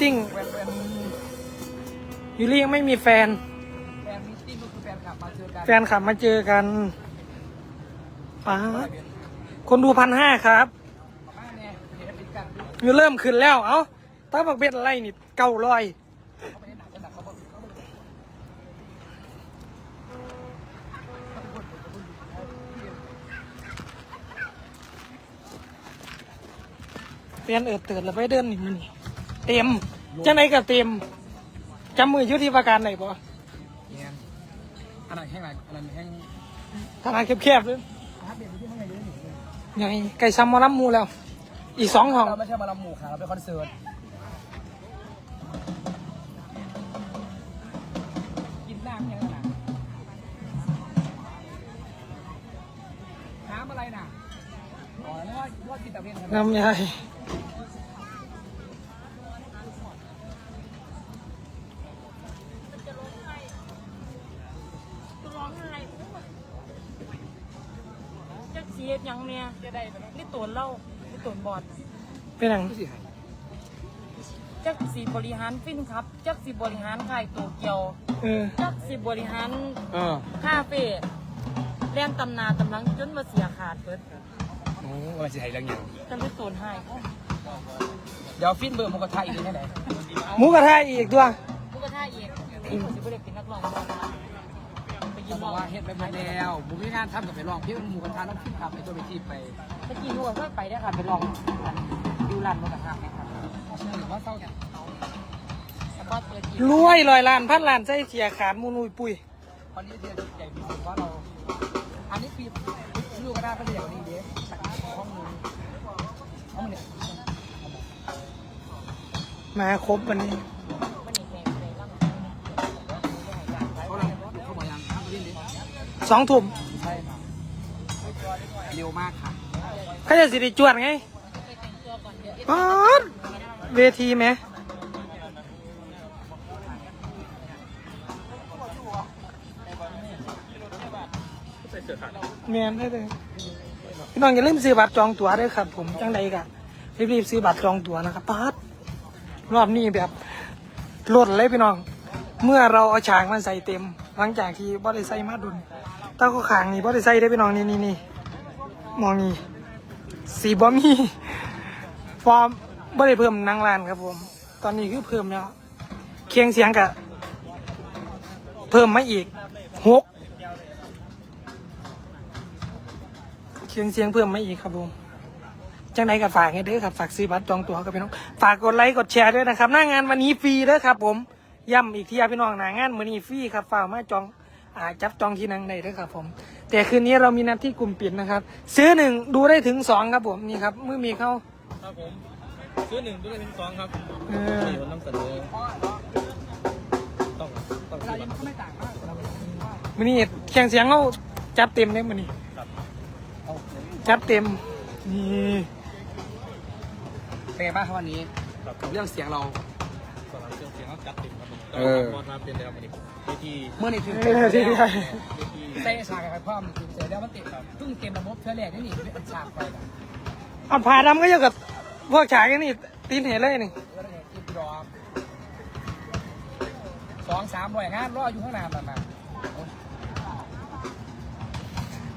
ติ้งแฟนแฟนยูรี่ยังไม่มีแฟน แฟนมิตติ้งก็คือแฟนคลับมาเจอกันแฟนขับมาเจอกันป้าดคนดูพันห้าครับมาเนี่ยเห็นติดกันดูอยู่เริ่มขึ้นแล้ว เอ้าถ้าบักเบ็ดอะไรนี่เก้าร้อย เขาไม่ได้หนักจะหนักเขาบอกเขาบอกแฟนเอิดเติดแล้วไปเดินนี่มันนี่ เต็มจังไหนก็เต็มจำมืออยุทธิประการไหนบ่เนี่ยอันนั้นแห้งอะไรอันนั้นแห้งทางานแคบๆเลยถ้าเด็กที่ข้างในเยอะหนิไงไก่ซ้ำหมอลำหมูแล้ว อีกสองห้องเราไม่ใช่มาลำหมู่ค่ะเราเป็นคอนเสิร์ตกินน้ำยังไงน้ำอะไรน่ะอ๋อแล้วว่าว่ากินแต่เพียงน้ำยาย เสียยังเมียนี่ตัวเล่านี่ตัวบอดเป็นหนังผู้เสียหายจักสีบริหารฟินครับ จักสีบริหารขายโตเกียว เออจักสีบริหารเออคาเฟ่เรียนตำนาตำลังจนมาเสียขาดเบิดโอ้ว่าสิหายเรื่องยังจนไปตัวให้เดี๋ยวฟินเบอร์มันก็ไทยอีกแค่ไหนหมูกระทะอีกตัวผู้กระท่าเอกสิบ่ได้เป็นนักร้องบอลไปยื เขานบร้ออกงว่าเฮ็ดไปหมดแล้วบุมีงานทำกับไปลองเพี่อนหมูกระทะต้องฟินขับไปตัวไปที่ไปตะกี้หนูก็เคยไปได้อค่ะไปลองดูร้านหมูกระทะไหมครับหรือว่าเศร้าแต่ก็เปิดอีกรวยลอยล้านพันล้านใจเสียขาดมูนุยปุยวันนี้เดียวใหญ่ดีเพราะเราอันนี้ปีลูกก็ได้ก็เดียวนี้เด้สักห้องนึงห้องเนี่ยมาครบวันนี้มัน สองทุ่มๆใช่ครับเร็วมากค่ะเขาจะสิริจวดไงป๊าดเวทีไหมเมียนได้เลยพี่น้องอย่าลืมซื้อบัตรจองตั๋วด้วยครับ ผมจังใดกะรีบๆซื้อบัตรจองตั๋วนะครับป๊าดรอบนี้แบบลดเลยพี่น้อง เมื่อเราเอาฉากมันใส่เต็ม หลังจากที่บอได้ใส่มาดุน ตาก็ขางนี่บอได้ใส่ได้อพี่น้องนี่นี่นี่มองนี่สีบอมีฟอร์มบ่ได้เพิ่มนางลานครับผม ตอนนี้คือเพิ่มแล้วเคียงเสียงกับเพิ่มมาอีกหกเคียงเสียงเพิ่มมาอีกครับผมจังไหนกับฝากให้เด้อครับฝากซื้อบัตรจองตั๋วกับพี่น้องฝากกดไลค์กดแชร์ด้วยนะครับ หน้างานวันนี้ฟรีเด้อครับ ผมย้ำอีกทีครับพี่น้องหน้างานวันนี้ฟรีครับฝากมาจอง จับจองที่นั่งได้เด้อครับผม แต่คืนนี้เรามีนัดที่กลุ่มปิดนะครับ ซื้อหนึ่งดูได้ถึงสองครับผมนี่ครับเมื่อมีเข้าครับผมซื้อหนึ่งด้วยเป็นสองครับเออนี่ผมนำเสนอต้องต้องเวลายังไม่ต่างมากเรามันนี่แข่งเสียงเขาจัดเต็มเลยมันนี่จัดเต็มนี่เป็นไงบ้างครับวันนี้กับเรื่องเสียงเราสำหรับ เครื่องเสียงเขาจัดติดครับผมเออ บอลมาเป็นแล้วมันเวทีเมื่อนี่คือเออที่ใช่เวทีเต้ฉากกับความคือเสร็จแล้วมันติดเพิ่งเต็มระบบเท่าแรกนี่นี่เป็นฉากไปนะเอาผ่าดำก็เยอะกับพวกฉากนี่ตีนเห็นเลยนี่แล้วเนี่ยอินดรอมสองสามหน่วยงานรออยู่ข้างหน้ามันนะ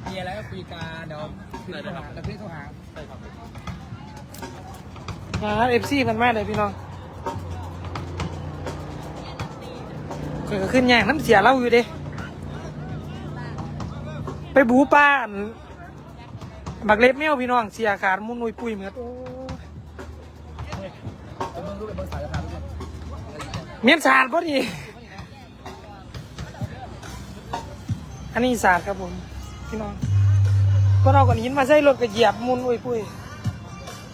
มีอะไรก็คุยกันเดี๋ยวพี่โทรหาเดี๋ยวพี่โทรหาใช่ครับมาเอฟซีมันมากเลยพี่น้อง เกิดขึ้นอย่างน้ำเสียเราอยู่เด้ ไปบูป้าอันบักเล็บแมวพี่น้องเสียขาดมุนนุยปุยเหมือนโอ้ยเมียนศาสตร์พอดี อันนี้ศาสตร์ครับผมพี่น้องก็เอาก้อนหินมาใส่รถกระเหยียบมุนอุ้ยปุ้ย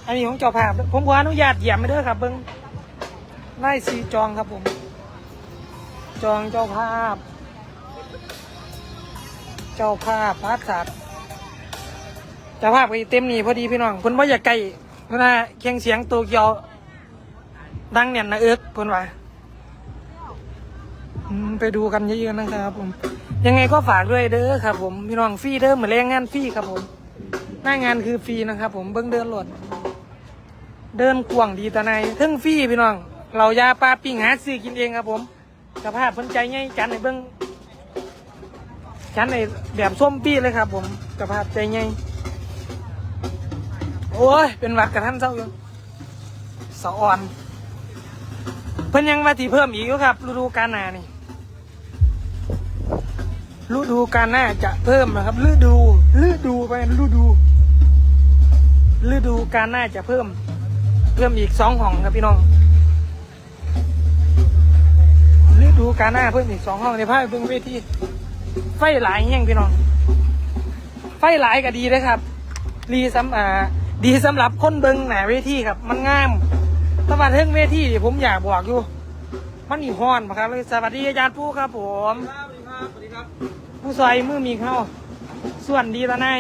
อันนี้ของเจ้าภาพผมขออนุญาตเหยียบไม่เด้อครับเบิ้งไล่สีจองครับผม จองเจ้าภาพ เจ้าภาพพาร์ทศาสตร์เจ้าภาพก็เต็มนี่พอดีพี่น้องเพิ่นว่าอยากไกลเพิ่นว่าเคียงเสียงโตเกียวดังเนี่ยนะเอิกเพิ่นว่าไปดูกันเยอะๆนะครับผม ยังไงก็ฝากด้วยเด้อครับ ผมพี่น้องฟรีเด้อเหมือนแรงงานฟรีครับผมหน้างานคือฟรีนะครับ ผมเบิ้งเดินรถเดินกว่างดีตาในทึ่งฟรีพี่น้อง เรายาปลาปิ้งหาซื้อกินเองครับผม สภาพเพิ่นใจง่ายจันในเบิ้องจันในแบบส้มปี้เลยครับ ผมสภาพใจง่ายโอ้ย เป็นวัดกับท่านเศร้าอยู่สะอ่อน เพิ่นยังว่าที่เพิ่มอีกครับฤดูกาลหน้านี่ฤดูกาลหน้าจะเพิ่มนะครับฤดูฤดูไปฤดูฤดูกาลหน้าจะเพิ่ม เพิ่มอีกสองห้องครับพี่น้อง ดูกาลหน้าเพิ่มอีกสองห้องในภาคเพิ่งเวทีไฟหลายแห้งพี่น้อง ไฟหลายก็ดีนะครับดีสำอ่าดีสำหรับคนเบิงหนาเวทีครับ มันงามสวัสดีเทิงเวทีนี่ผมอยากบอกอยู่ มันอีฮ้อนปะครับเลยสวัสดีอาจารย์ปูครับผมสวัสดีครับสวัสดีครับผู้ซอยมือมีเข้าส่วนดีตาในาย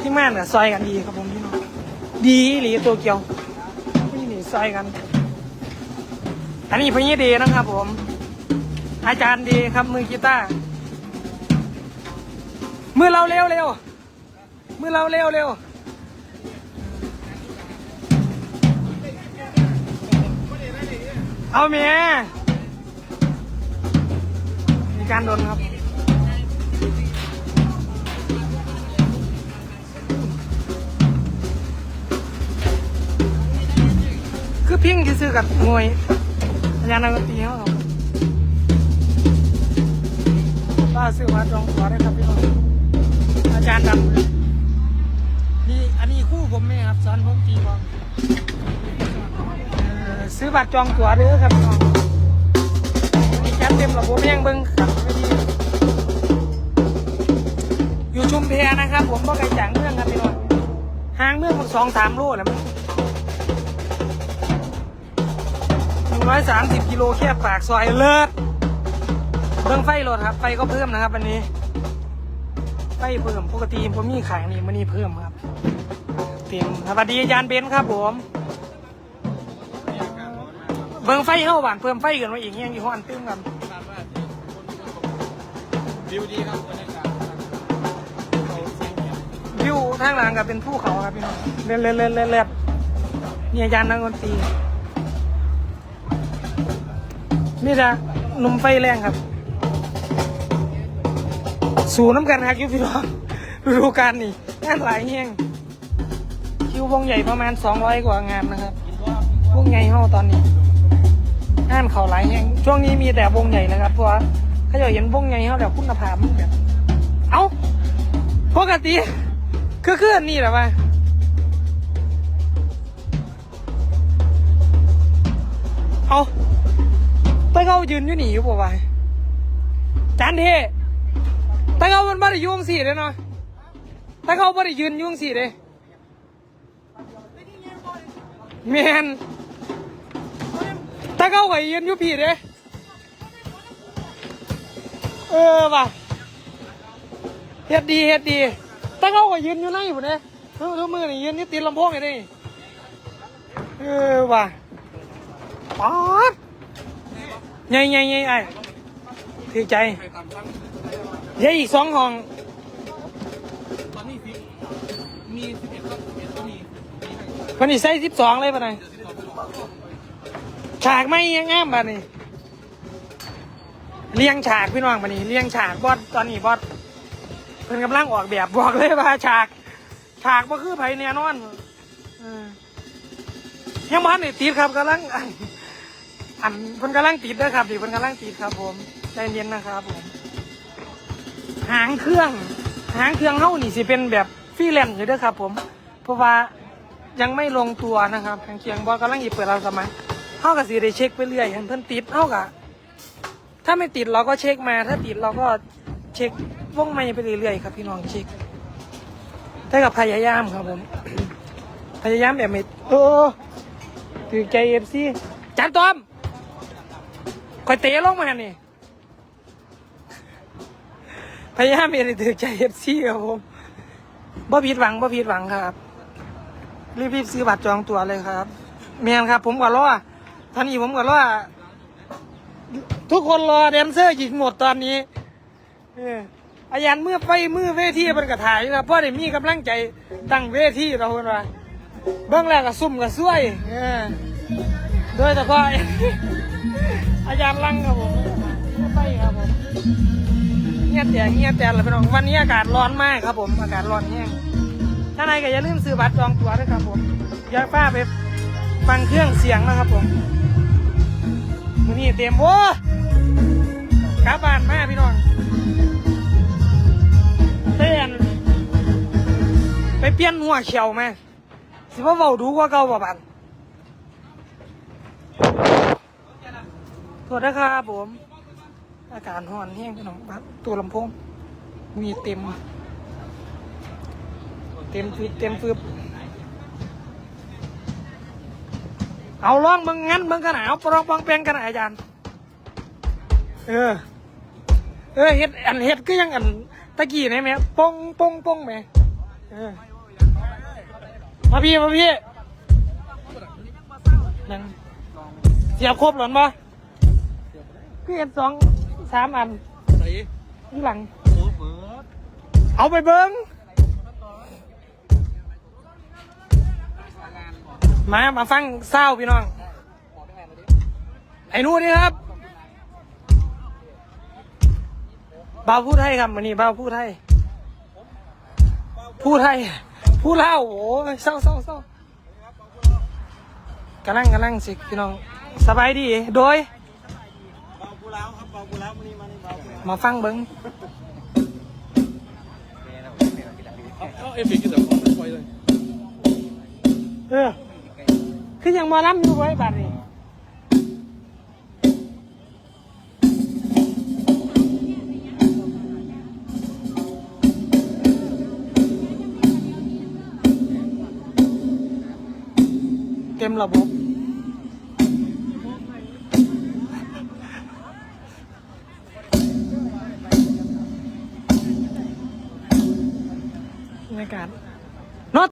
ที่ม่านกับซอยกันดีครับผมพี่น้องดีหรือตัวเกียวนี่นี่ซอยกัน อันนี้พี่เดนะครับผม อาจารย์ดีครับมือกีตาร์มือเราเร็วเร็วมือเราเร็วเร็วเอาเมียมีการโดนครับคือพิงที่ซื้อกับงวย อาจารย์นักดนตรีเขาครับป้าซื้อมาจองขอได้ครับพี่น้องอาจารย์ดำนี่อันนี้คู่ผมไหมครับสอนผมตีบอลเอ่อซื้อบัตรจองตั๋วเด้อครับพี่น้องแคปเต็มหระบบยังเบิ้งขับไม่ดีอยู่ชุมเพนะครับ ผมบ่ไกลจากเมืองครับพี่น้องห่างเมืองมันสองสามโลแหละมั้ง หนึ่งร้อยสามสิบกิโลแค่ปากซอยเลิศเบิ้งไฟรถครับ ไฟก็เพิ่มนะครับวันนี้ ไฟเพิ่มปกติผมมีขายนี่มันนี่เพิ่มครับเต็มสวัสดีอาจารย์เบนซ์ครับผม เบิ่งไฟเข้าบ้านเพิ่มไฟกันมาอีกยังอยู่ห้อนตึ้งกันคาดว่าที่คนที่ประสบวิวดีครับบรรยากาศเขาเสียงเงียบวิวทางหลังก็เป็นภูเขาครับพี่น้องเล่นเล่นเล่นเล่นเล่นนี่อาจารย์นักดนตรี นี่นะนุ่มไฟแรงครับ สูน้ำกันครับอยุพี่น้องฤดูกาลนี่งานหลายแห้งคิววงใหญ่ประมาณ 200 กว่างานนะครับวงใหญ่เฮาตอนนี้งานเขาหลายแห้งช่วงนี้มีแต่วงใหญ่นะครับเพราะว่าเขาจะเห็นวงใหญ่เฮาแบบคุณภาพมันแบบเอ้าปกติคือคืออันนี่แหละวะเอาเขา ยืนอยู่หนีอยู่ป่าวะจานเทตะเขามันไม่ได้ยุ่งสี่เลยเนาะแตะเขาไม่ได้ยืนยุ่งสี่เลยแมนแตะเขาก็ยืนอยู่ผีเลยเออว่ะเฮ็ดดีเฮ็ดดีแต่เขาก็ยืนอยู่นั่นอยู่เนี่ยทุกมือนี่ยืนนี่ตีลำโพงอยู่นี่เออว่ะป๊าด ใหญ่ใหญ่ใหญ่ไอ้ถือใจใครตามตั้งเดี๋ยอีกสองห้อง ตอนนี้สิมีสิบเอ็ดครับสิบเอ็ดก็มีมีให้คนนี้ใส่สิบสองเลยปะนยเดี๋ยฉากไม่ยังงามปะนี่เลี้ยงฉากพี่น้องปะนี่เลี้ยงฉากบอสตอนนี้บอสเพิ่นกำลังออกแบบบอกเลยว่าฉาก ฉากบ่คือไผแน่นอนเออยังมันนี่ติดครับกำลัง อันเพิ่นกำลังติดนะครับดิเพิ่นกำลังติดครับผมใจเย็นนะครับผมหางเครื่อง หางเครื่องเฮานี่สิเป็นแบบฟรีแลนซ์อยู่ด้อครับ ผม เพราะว่ายังไม่ลงตัวนะครับหางเครื่องบอสกำลังหยิบเปิดเราสมัยเฮาก็สิได้เช็คไปเรื่อยเห็นเพิ่นติดเฮาก็ถ้าไม่ติดเราก็เช็คมา ถ้าติดเราก็เช็ควงไม่ไปเรื่อยๆครับพี่น้องเช็คได้กับพยายามครับผม พยายามแบบไม่โอ้ถือใจเอฟซีจานตอม คอยเตะลงมานี่พยายามเอ็นถือใจเอฟซีครับผมบ่ผิดหวังบ่ผิดหวังครับ รีบๆซื้อบัตรจองตั๋วเลยครับเมียนครับ ผมก็รอตอนนี้ผมก็รอทุกคนรอแดนเซอร์หญิงหมดตอนนี้อายันเมื่อไปมือเวทีมันก็ถ่ายอยู่ครับเพราะได้มีกำลังใจตั้งเวทีเราคนว่าเบื้องแรกก็ซุ่มก็ซวยเออโดยแต่พาะ อาจารย์ลังครับผมไปครับผมเงียบแต่เงียบแต่ละพี่น้องวันนี้อากาศร้อนมากครับผมอากาศร้อนแห้งถ้าไหนก็อย่าลืมซื้อบัตรจองตั๋วด้วยครับผมอย่าป้าไปฟังเครื่องเสียงนะครับผมมือนี้เต็มโว้กลับบ้านมาพี่น้องเต้นไปเปลี่ยนหัวเขียวไหมสิว่าเบาดูกว่าเก่าบ่บัน โทษนะครับผม อากาศร้อนแห้งพี่น้องครับตัวลำโพง มีเต็ม เต็มฟิตเต็มฟืบเอาล่องมึงงั้นมึงกันหนาปรองปองแปงกันหนาอาจารย์ เออ เออเฮ็ดอันเฮ็ดก็ยังอันตะกี้นี่ไหมปงปงปงไหมเออมาพี่มาพี่ยังเสียบครบหรอปะ พี่เห็นสองสามอันใส่ที่หลัง โอ้เบิร์ดเอาไปเบิ้งมา มาฟังเศร้าพี่น้อง ไอ้นู่นนี่ครับบ่าวพูดไทยครับวันนี้บ่าวพูดไทยพูดไทยพูดเล่าโอ้ยเศร้าเศร้าเศร้ากำลังกำลังสิพี่น้อง สบายดี โดยเบากู แล้วครับเบากูแล้วมันนี่มันนี่เบากูแล้วมาฟังเบิ้งเอาเอฟเฟกต์กี่ตัวของปล่อยเลยเออคือยังมาล้ำอยู่ไว้บัดนี้เต็มระบบ